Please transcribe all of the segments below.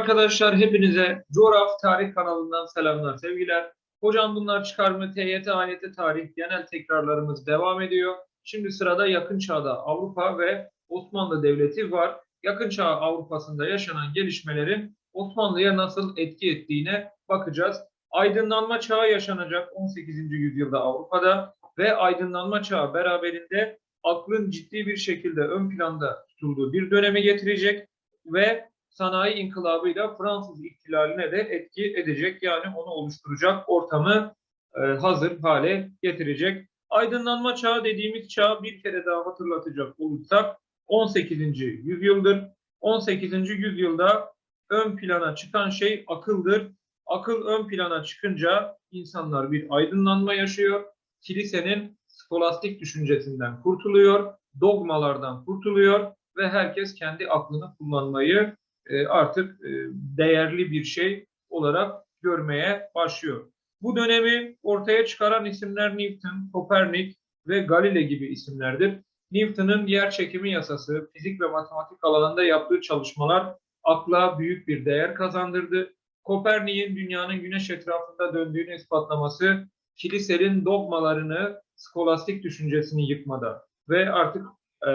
arkadaşlar, hepinize Coğraf Tarih kanalından selamlar, sevgiler. Hocam bunlar çıkarma, TYT, AYT tarih genel tekrarlarımız devam ediyor. Şimdi sırada yakın çağda Avrupa ve Osmanlı Devleti var. Yakın çağ Avrupa'sında yaşanan gelişmelerin Osmanlı'ya nasıl etki ettiğine bakacağız. Aydınlanma çağı yaşanacak 18. yüzyılda Avrupa'da ve aydınlanma çağı beraberinde aklın ciddi bir şekilde ön planda tutulduğu bir dönemi getirecek ve sanayi inkılabıyla Fransız ihtilaline de etki edecek. Yani onu oluşturacak ortamı e, hazır hale getirecek. Aydınlanma çağı dediğimiz çağ bir kere daha hatırlatacak olursak 18. yüzyıldır. 18. yüzyılda ön plana çıkan şey akıldır. Akıl ön plana çıkınca insanlar bir aydınlanma yaşıyor. Kilisenin skolastik düşüncesinden kurtuluyor, dogmalardan kurtuluyor ve herkes kendi aklını kullanmayı e, artık e, değerli bir şey olarak görmeye başlıyor. Bu dönemi ortaya çıkaran isimler Newton, Kopernik ve Galile gibi isimlerdir. Newton'un yer çekimi yasası, fizik ve matematik alanında yaptığı çalışmalar akla büyük bir değer kazandırdı. Kopernik'in dünyanın güneş etrafında döndüğünü ispatlaması, kilisenin dogmalarını, skolastik düşüncesini yıkmada ve artık e,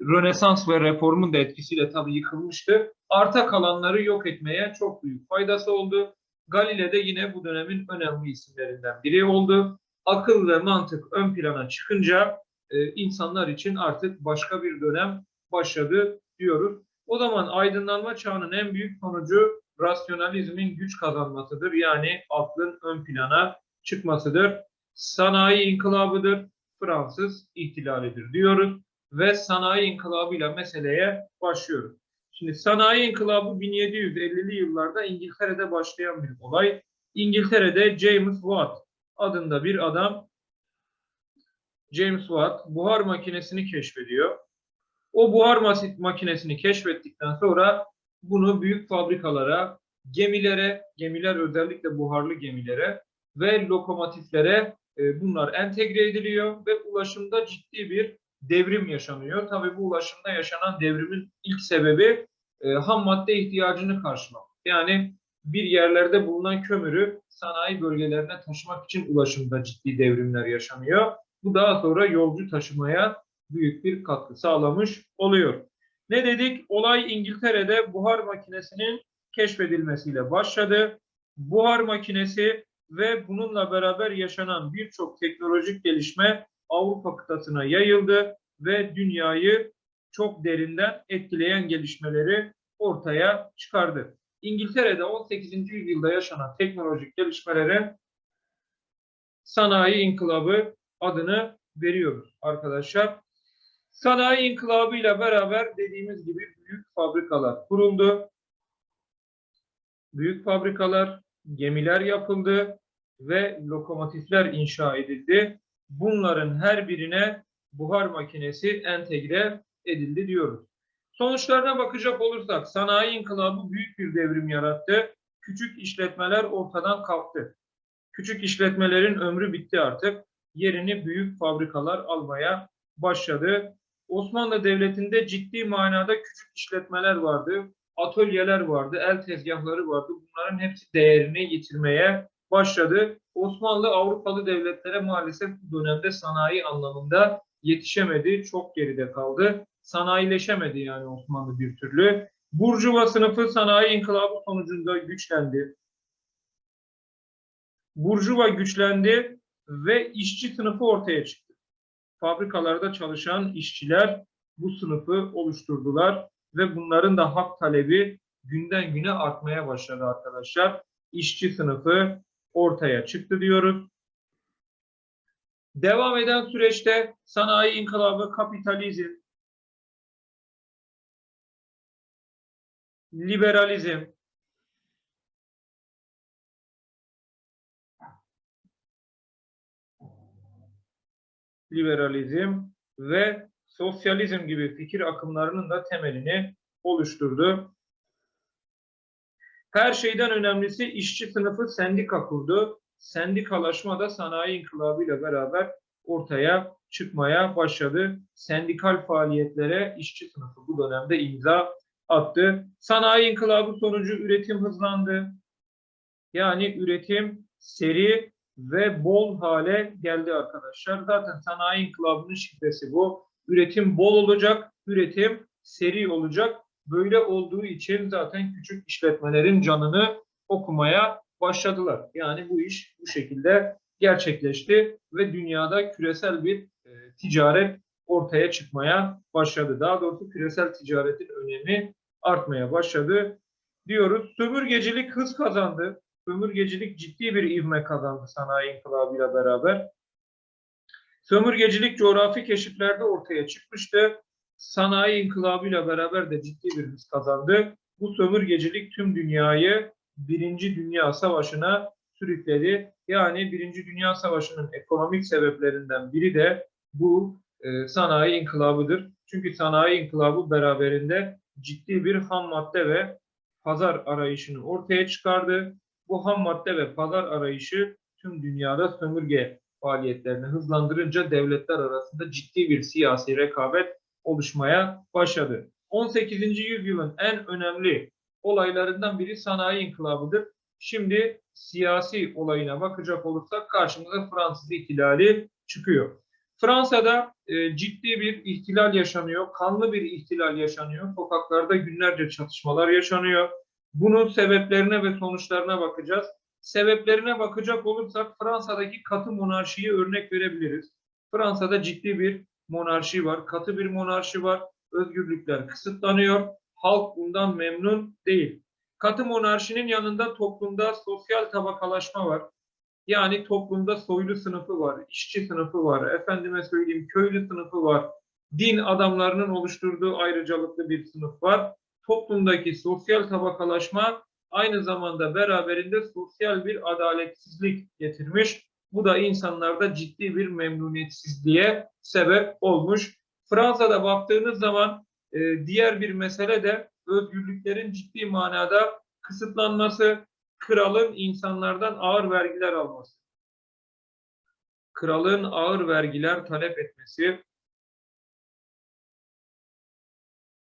Rönesans ve reformun da etkisiyle tabii yıkılmıştı. Arta kalanları yok etmeye çok büyük faydası oldu. Galile de yine bu dönemin önemli isimlerinden biri oldu. Akıl ve mantık ön plana çıkınca e, insanlar için artık başka bir dönem başladı diyoruz. O zaman aydınlanma çağının en büyük sonucu rasyonalizmin güç kazanmasıdır. Yani aklın ön plana çıkmasıdır. Sanayi inkılabıdır. Fransız ihtilalidir diyoruz ve sanayi inkılabıyla meseleye başlıyoruz. Şimdi sanayi inkılabı 1750'li yıllarda İngiltere'de başlayan bir olay. İngiltere'de James Watt adında bir adam James Watt buhar makinesini keşfediyor. O buhar makinesini keşfettikten sonra bunu büyük fabrikalara, gemilere, gemiler özellikle buharlı gemilere ve lokomotiflere e, bunlar entegre ediliyor ve ulaşımda ciddi bir devrim yaşanıyor. Tabii bu ulaşımda yaşanan devrimin ilk sebebi e, ham madde ihtiyacını karşılamak. Yani bir yerlerde bulunan kömürü sanayi bölgelerine taşımak için ulaşımda ciddi devrimler yaşanıyor. Bu daha sonra yolcu taşımaya büyük bir katkı sağlamış oluyor. Ne dedik? Olay İngiltere'de buhar makinesinin keşfedilmesiyle başladı. Buhar makinesi ve bununla beraber yaşanan birçok teknolojik gelişme Avrupa kıtasına yayıldı ve dünyayı çok derinden etkileyen gelişmeleri ortaya çıkardı. İngiltere'de 18. yüzyılda yaşanan teknolojik gelişmelere sanayi inkılabı adını veriyoruz arkadaşlar. Sanayi inkılabı ile beraber dediğimiz gibi büyük fabrikalar kuruldu. Büyük fabrikalar, gemiler yapıldı ve lokomotifler inşa edildi. Bunların her birine buhar makinesi entegre edildi diyoruz. Sonuçlarına bakacak olursak sanayi inkılabı büyük bir devrim yarattı. Küçük işletmeler ortadan kalktı. Küçük işletmelerin ömrü bitti artık. Yerini büyük fabrikalar almaya başladı. Osmanlı Devleti'nde ciddi manada küçük işletmeler vardı. Atölyeler vardı, el tezgahları vardı. Bunların hepsi değerini yitirmeye başladı. Osmanlı Avrupalı devletlere maalesef bu dönemde sanayi anlamında yetişemedi, çok geride kaldı. Sanayileşemedi yani Osmanlı bir türlü. Burjuva sınıfı sanayi inkılabı sonucunda güçlendi. Burjuva güçlendi ve işçi sınıfı ortaya çıktı. Fabrikalarda çalışan işçiler bu sınıfı oluşturdular ve bunların da hak talebi günden güne artmaya başladı arkadaşlar. İşçi sınıfı ortaya çıktı diyoruz. Devam eden süreçte sanayi inkılabı, kapitalizm, liberalizm, liberalizm ve sosyalizm gibi fikir akımlarının da temelini oluşturdu. Her şeyden önemlisi işçi sınıfı sendika kurdu. Sendikalaşma da sanayi inkılabı ile beraber ortaya çıkmaya başladı. Sendikal faaliyetlere işçi sınıfı bu dönemde imza attı. Sanayi inkılabı sonucu üretim hızlandı. Yani üretim seri ve bol hale geldi arkadaşlar. Zaten sanayi inkılabının şifresi bu. Üretim bol olacak, üretim seri olacak. Böyle olduğu için zaten küçük işletmelerin canını okumaya başladılar. Yani bu iş bu şekilde gerçekleşti ve dünyada küresel bir e, ticaret ortaya çıkmaya başladı. Daha doğrusu küresel ticaretin önemi artmaya başladı diyoruz. Sömürgecilik hız kazandı. Sömürgecilik ciddi bir ivme kazandı sanayi inkılabıyla beraber. Sömürgecilik coğrafi keşiflerde ortaya çıkmıştı. Sanayi inkılabıyla beraber de ciddi bir hız kazandı. Bu sömürgecilik tüm dünyayı Birinci Dünya Savaşı'na sürükledi. Yani Birinci Dünya Savaşı'nın ekonomik sebeplerinden biri de bu e, sanayi inkılabıdır. Çünkü sanayi inkılabı beraberinde ciddi bir ham madde ve pazar arayışını ortaya çıkardı. Bu ham madde ve pazar arayışı tüm dünyada sömürge faaliyetlerini hızlandırınca devletler arasında ciddi bir siyasi rekabet oluşmaya başladı. 18. yüzyılın en önemli olaylarından biri sanayi inkılabıdır. Şimdi siyasi olayına bakacak olursak karşımıza Fransız ihtilali çıkıyor. Fransa'da e, ciddi bir ihtilal yaşanıyor, kanlı bir ihtilal yaşanıyor. Sokaklarda günlerce çatışmalar yaşanıyor. Bunun sebeplerine ve sonuçlarına bakacağız. Sebeplerine bakacak olursak Fransa'daki katı monarşiyi örnek verebiliriz. Fransa'da ciddi bir monarşi var, katı bir monarşi var. Özgürlükler kısıtlanıyor. Halk bundan memnun değil. Katı monarşinin yanında toplumda sosyal tabakalaşma var. Yani toplumda soylu sınıfı var, işçi sınıfı var, efendime söyleyeyim köylü sınıfı var, din adamlarının oluşturduğu ayrıcalıklı bir sınıf var. Toplumdaki sosyal tabakalaşma aynı zamanda beraberinde sosyal bir adaletsizlik getirmiş. Bu da insanlarda ciddi bir memnuniyetsizliğe sebep olmuş. Fransa'da baktığınız zaman e, diğer bir mesele de özgürlüklerin ciddi manada kısıtlanması, kralın insanlardan ağır vergiler alması. Kralın ağır vergiler talep etmesi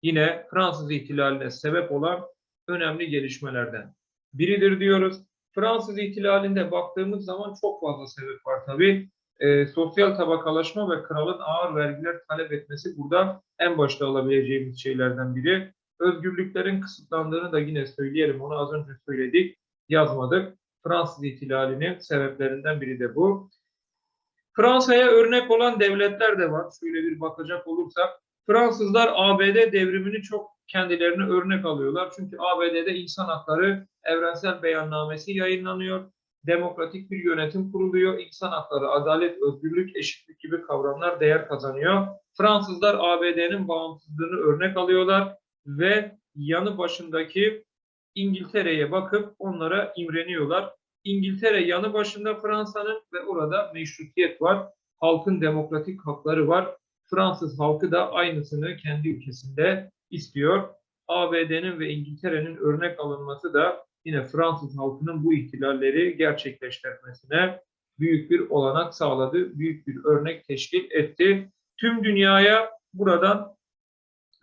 yine Fransız ihtilaline sebep olan önemli gelişmelerden biridir diyoruz. Fransız ihtilalinde baktığımız zaman çok fazla sebep var tabii. E, sosyal tabakalaşma ve kralın ağır vergiler talep etmesi burada en başta alabileceğimiz şeylerden biri. Özgürlüklerin kısıtlandığını da yine söyleyelim. Onu az önce söyledik, yazmadık. Fransız ihtilalinin sebeplerinden biri de bu. Fransa'ya örnek olan devletler de var. Şöyle bir bakacak olursak. Fransızlar ABD devrimini çok kendilerine örnek alıyorlar. Çünkü ABD'de insan hakları evrensel beyannamesi yayınlanıyor. Demokratik bir yönetim kuruluyor. İnsan hakları, adalet, özgürlük, eşitlik gibi kavramlar değer kazanıyor. Fransızlar ABD'nin bağımsızlığını örnek alıyorlar ve yanı başındaki İngiltere'ye bakıp onlara imreniyorlar. İngiltere yanı başında Fransa'nın ve orada meşrutiyet var. Halkın demokratik hakları var. Fransız halkı da aynısını kendi ülkesinde istiyor. ABD'nin ve İngiltere'nin örnek alınması da yine Fransız halkının bu ihtilalleri gerçekleştirmesine büyük bir olanak sağladı. Büyük bir örnek teşkil etti. Tüm dünyaya buradan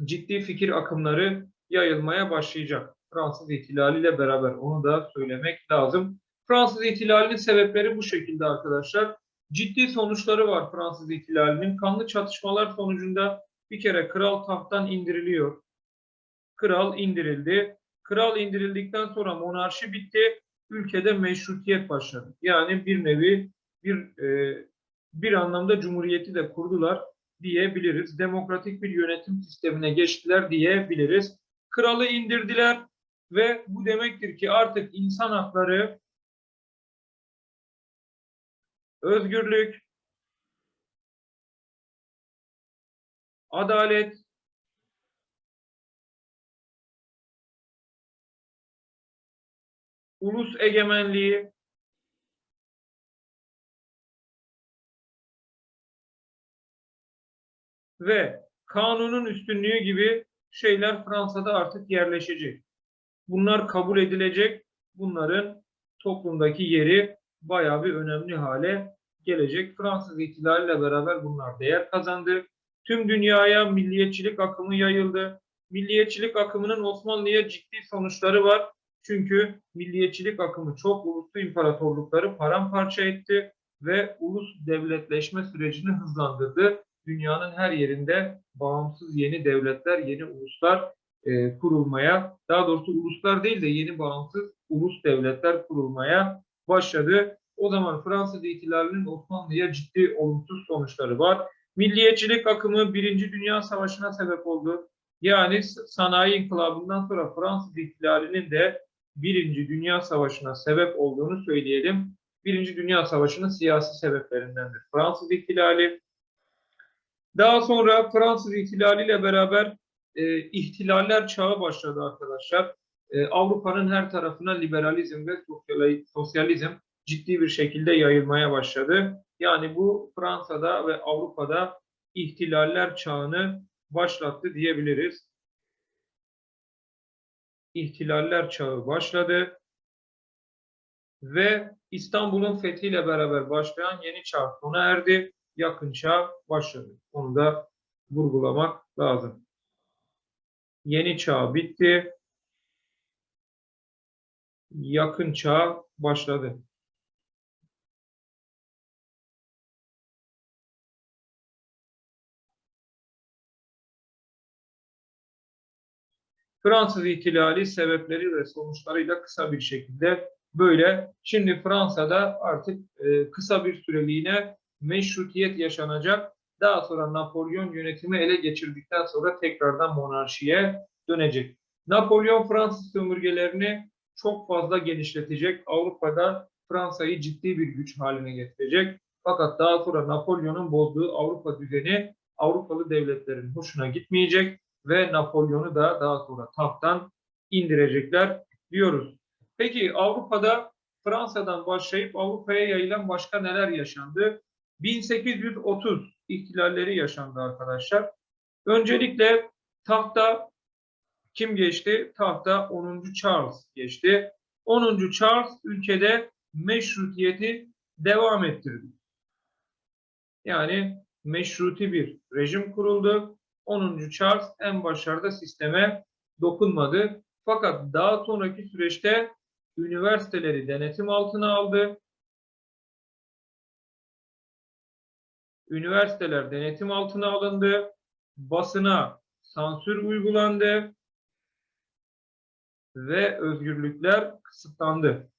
ciddi fikir akımları yayılmaya başlayacak. Fransız ihtilaliyle beraber onu da söylemek lazım. Fransız ihtilalinin sebepleri bu şekilde arkadaşlar. Ciddi sonuçları var Fransız ihtilalinin. Kanlı çatışmalar sonucunda bir kere kral tahttan indiriliyor. Kral indirildi. Kral indirildikten sonra monarşi bitti. Ülkede meşrutiyet başladı. Yani bir nevi bir e, bir anlamda cumhuriyeti de kurdular diyebiliriz. Demokratik bir yönetim sistemine geçtiler diyebiliriz. Kralı indirdiler ve bu demektir ki artık insan hakları, özgürlük, adalet, ulus egemenliği, ve kanunun üstünlüğü gibi şeyler Fransa'da artık yerleşecek. Bunlar kabul edilecek. Bunların toplumdaki yeri bayağı bir önemli hale gelecek. Fransız ihtilaliyle beraber bunlar değer kazandı. Tüm dünyaya milliyetçilik akımı yayıldı. milliyetçilik akımının Osmanlı'ya ciddi sonuçları var. Çünkü milliyetçilik akımı çok uluslu imparatorlukları paramparça etti ve ulus devletleşme sürecini hızlandırdı. Dünyanın her yerinde bağımsız yeni devletler, yeni uluslar e, kurulmaya, daha doğrusu uluslar değil de yeni bağımsız ulus devletler kurulmaya başladı. O zaman Fransız ihtilalinin Osmanlı'ya ciddi olumsuz sonuçları var. Milliyetçilik akımı Birinci Dünya Savaşı'na sebep oldu. Yani sanayi inkılabından sonra Fransız ihtilalinin de Birinci Dünya Savaşı'na sebep olduğunu söyleyelim. Birinci Dünya Savaşı'nın siyasi sebeplerindendir. Fransız ihtilali. Daha sonra Fransız ihtilaliyle beraber e, ihtilaller çağı başladı arkadaşlar. E, Avrupa'nın her tarafına liberalizm ve sosyali- sosyalizm ciddi bir şekilde yayılmaya başladı. Yani bu Fransa'da ve Avrupa'da ihtilaller çağını başlattı diyebiliriz. İhtilaller çağı başladı ve İstanbul'un fethiyle beraber başlayan yeni çağ sona erdi. Yakın çağ başladı. Onu da vurgulamak lazım. Yeni çağ bitti. Yakın çağ başladı. Fransız ihtilali sebepleri ve sonuçlarıyla kısa bir şekilde böyle. Şimdi Fransa'da artık e, kısa bir süreliğine meşrutiyet yaşanacak. Daha sonra Napolyon yönetimi ele geçirdikten sonra tekrardan monarşiye dönecek. Napolyon Fransız sömürgelerini çok fazla genişletecek. Avrupa'da Fransa'yı ciddi bir güç haline getirecek. Fakat daha sonra Napolyon'un bozduğu Avrupa düzeni Avrupalı devletlerin hoşuna gitmeyecek ve Napolyon'u da daha sonra tahttan indirecekler diyoruz. Peki Avrupa'da Fransa'dan başlayıp Avrupa'ya yayılan başka neler yaşandı? 1830 ihtilalleri yaşandı arkadaşlar. Öncelikle tahta kim geçti? Tahta 10. Charles geçti. 10. Charles ülkede meşrutiyeti devam ettirdi. Yani meşruti bir rejim kuruldu. 10. Charles en başlarda sisteme dokunmadı. Fakat daha sonraki süreçte üniversiteleri denetim altına aldı. Üniversiteler denetim altına alındı. Basına sansür uygulandı ve özgürlükler kısıtlandı.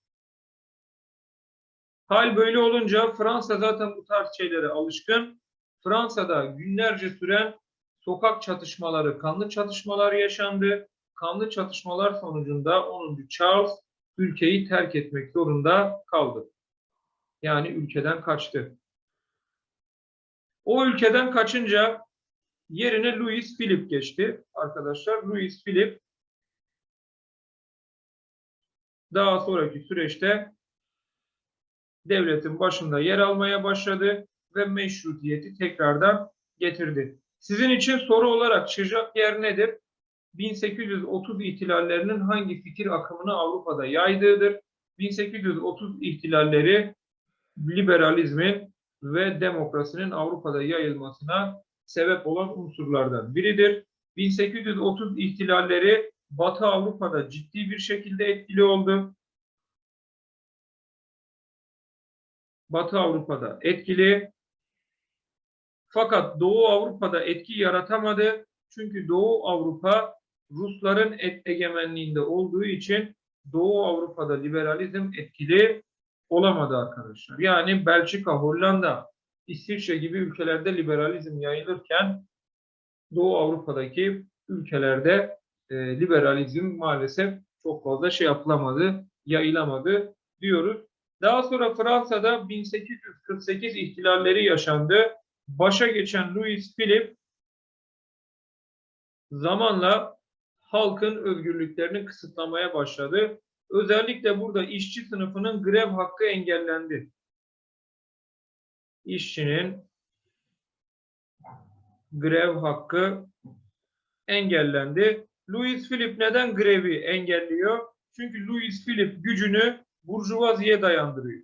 Hal böyle olunca Fransa zaten bu tarz şeylere alışkın. Fransa'da günlerce süren sokak çatışmaları, kanlı çatışmalar yaşandı. Kanlı çatışmalar sonucunda 10. Charles ülkeyi terk etmek zorunda kaldı. Yani ülkeden kaçtı. O ülkeden kaçınca yerine Louis Philip geçti arkadaşlar. Louis Philip daha sonraki süreçte devletin başında yer almaya başladı ve meşrutiyeti tekrardan getirdi. Sizin için soru olarak çıkacak yer nedir? 1830 ihtilallerinin hangi fikir akımını Avrupa'da yaydığıdır? 1830 ihtilalleri liberalizmin ve demokrasinin Avrupa'da yayılmasına sebep olan unsurlardan biridir. 1830 ihtilalleri Batı Avrupa'da ciddi bir şekilde etkili oldu. Batı Avrupa'da etkili. Fakat Doğu Avrupa'da etki yaratamadı. Çünkü Doğu Avrupa Rusların et egemenliğinde olduğu için Doğu Avrupa'da liberalizm etkili olamadı arkadaşlar. Yani Belçika, Hollanda, İsviçre gibi ülkelerde liberalizm yayılırken Doğu Avrupa'daki ülkelerde e, liberalizm maalesef çok fazla şey yapılamadı, yayılamadı diyoruz. Daha sonra Fransa'da 1848 ihtilalleri yaşandı. Başa geçen Louis Philippe zamanla halkın özgürlüklerini kısıtlamaya başladı. Özellikle burada işçi sınıfının grev hakkı engellendi. İşçinin grev hakkı engellendi. Louis Philippe neden grevi engelliyor? Çünkü Louis Philippe gücünü burjuvaziye dayandırıyor.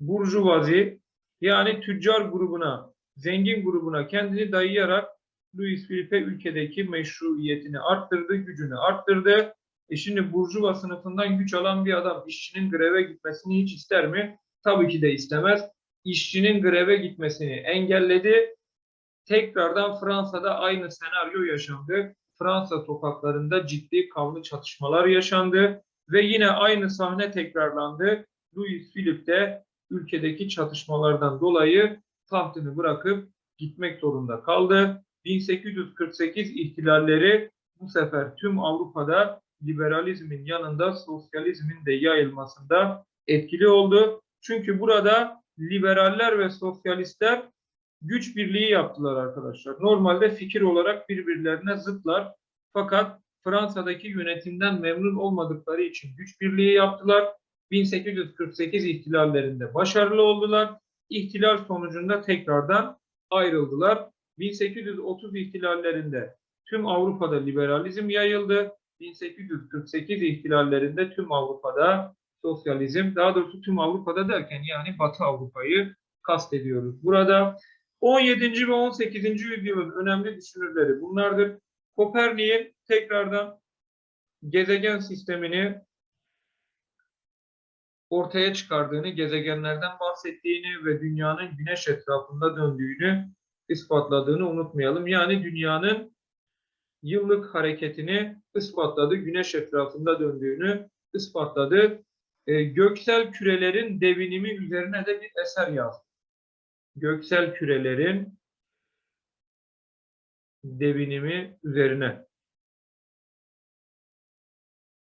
Burjuvazi yani tüccar grubuna, zengin grubuna kendini dayayarak Louis Philippe ülkedeki meşruiyetini arttırdı, gücünü arttırdı. E şimdi burjuva sınıfından güç alan bir adam işçinin greve gitmesini hiç ister mi? Tabii ki de istemez. İşçinin greve gitmesini engelledi. Tekrardan Fransa'da aynı senaryo yaşandı. Fransa sokaklarında ciddi kanlı çatışmalar yaşandı ve yine aynı sahne tekrarlandı. Louis Philippe de ülkedeki çatışmalardan dolayı tahtını bırakıp gitmek zorunda kaldı. 1848 ihtilalleri bu sefer tüm Avrupa'da liberalizmin yanında sosyalizmin de yayılmasında etkili oldu. Çünkü burada liberaller ve sosyalistler güç birliği yaptılar arkadaşlar. Normalde fikir olarak birbirlerine zıtlar. Fakat Fransa'daki yönetimden memnun olmadıkları için güç birliği yaptılar. 1848 ihtilallerinde başarılı oldular. İhtilal sonucunda tekrardan ayrıldılar. 1830 ihtilallerinde tüm Avrupa'da liberalizm yayıldı. 1848 ihtilallerinde tüm Avrupa'da sosyalizm, daha doğrusu tüm Avrupa'da derken yani Batı Avrupa'yı kastediyoruz. Burada 17. ve 18. yüzyılın önemli düşünürleri bunlardır. Kopernik'in tekrardan gezegen sistemini ortaya çıkardığını, gezegenlerden bahsettiğini ve dünyanın güneş etrafında döndüğünü ispatladığını unutmayalım. Yani dünyanın yıllık hareketini ispatladı, güneş etrafında döndüğünü ispatladı. E, göksel kürelerin devinimi üzerine de bir eser yazdı. Göksel kürelerin devinimi üzerine.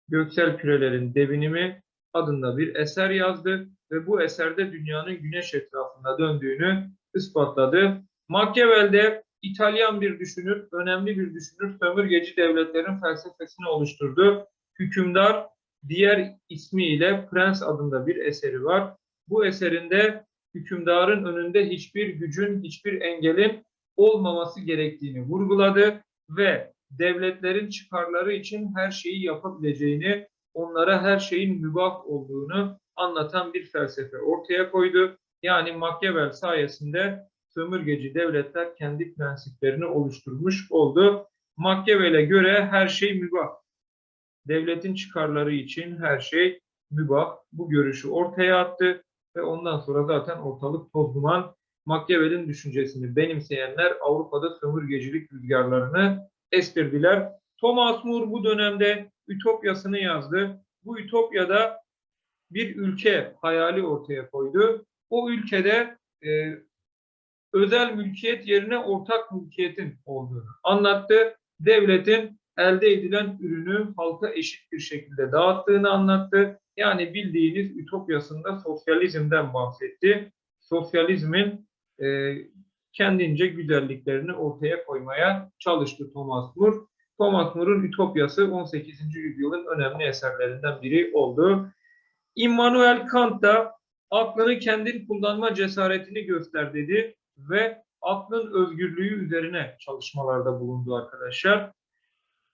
Göksel kürelerin devinimi adında bir eser yazdı ve bu eserde dünyanın güneş etrafında döndüğünü ispatladı. Machiavelli İtalyan bir düşünür, önemli bir düşünür, sömürgeci devletlerin felsefesini oluşturdu. Hükümdar diğer ismiyle Prens adında bir eseri var. Bu eserinde hükümdarın önünde hiçbir gücün, hiçbir engelin olmaması gerektiğini vurguladı ve devletlerin çıkarları için her şeyi yapabileceğini, onlara her şeyin mübah olduğunu anlatan bir felsefe ortaya koydu. Yani Machiavelli sayesinde sömürgeci devletler kendi prensiplerini oluşturmuş oldu. Machiavelli'e göre her şey mübah. Devletin çıkarları için her şey mübah. Bu görüşü ortaya attı ve ondan sonra zaten ortalık toz duman. Machiavelli'nin düşüncesini benimseyenler Avrupa'da sömürgecilik rüzgarlarını estirdiler. Thomas More bu dönemde Ütopyasını yazdı. Bu Ütopya'da bir ülke hayali ortaya koydu. O ülkede e, özel mülkiyet yerine ortak mülkiyetin olduğunu anlattı. Devletin elde edilen ürünü halka eşit bir şekilde dağıttığını anlattı. Yani bildiğiniz ütopyasında sosyalizmden bahsetti. Sosyalizmin e, kendince güzelliklerini ortaya koymaya çalıştı Thomas More. Thomas More'un Ütopyası 18. yüzyılın önemli eserlerinden biri oldu. Immanuel Kant da aklını kendin kullanma cesaretini göster dedi ve aklın özgürlüğü üzerine çalışmalarda bulundu arkadaşlar.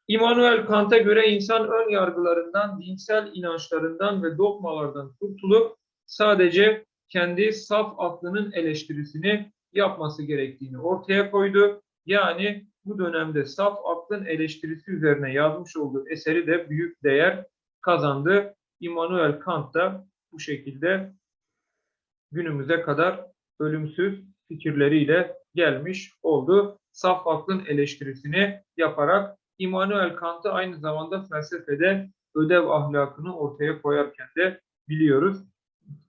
Immanuel Kant'a göre insan ön yargılarından, dinsel inançlarından ve dogmalardan kurtulup sadece kendi saf aklının eleştirisini yapması gerektiğini ortaya koydu. Yani bu dönemde saf aklın eleştirisi üzerine yazmış olduğu eseri de büyük değer kazandı. Immanuel Kant da bu şekilde günümüze kadar ölümsüz fikirleriyle gelmiş oldu. Saf aklın eleştirisini yaparak Immanuel Kant'ı aynı zamanda felsefede ödev ahlakını ortaya koyarken de biliyoruz.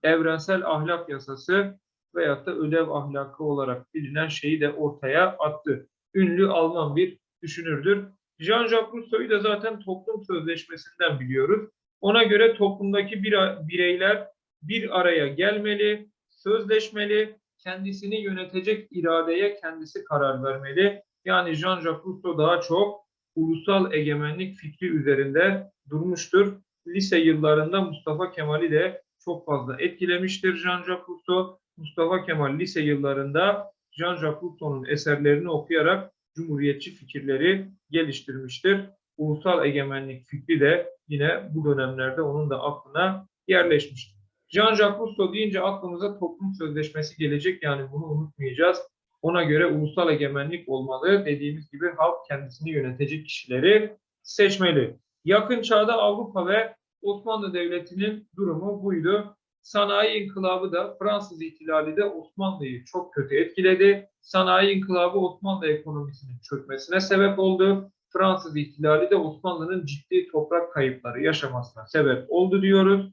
Evrensel ahlak yasası veyahut da ödev ahlakı olarak bilinen şeyi de ortaya attı. Ünlü Alman bir düşünürdür. Jean-Jacques Rousseau'yu da zaten toplum sözleşmesinden biliyoruz. Ona göre toplumdaki bireyler bir araya gelmeli, sözleşmeli, kendisini yönetecek iradeye kendisi karar vermeli. Yani Jean-Jacques Rousseau daha çok ulusal egemenlik fikri üzerinde durmuştur. Lise yıllarında Mustafa Kemal'i de çok fazla etkilemiştir Jean-Jacques Rousseau. Mustafa Kemal lise yıllarında Jean-Jacques Rousseau'nun eserlerini okuyarak cumhuriyetçi fikirleri geliştirmiştir. Ulusal egemenlik fikri de yine bu dönemlerde onun da aklına yerleşmiştir. Jean-Jacques Rousseau deyince aklımıza toplum sözleşmesi gelecek yani bunu unutmayacağız. Ona göre ulusal egemenlik olmalı. Dediğimiz gibi halk kendisini yönetecek kişileri seçmeli. Yakın çağda Avrupa ve Osmanlı Devleti'nin durumu buydu. Sanayi İnkılabı da Fransız İhtilali de Osmanlı'yı çok kötü etkiledi. Sanayi İnkılabı Osmanlı ekonomisinin çökmesine sebep oldu. Fransız İhtilali de Osmanlı'nın ciddi toprak kayıpları yaşamasına sebep oldu diyoruz.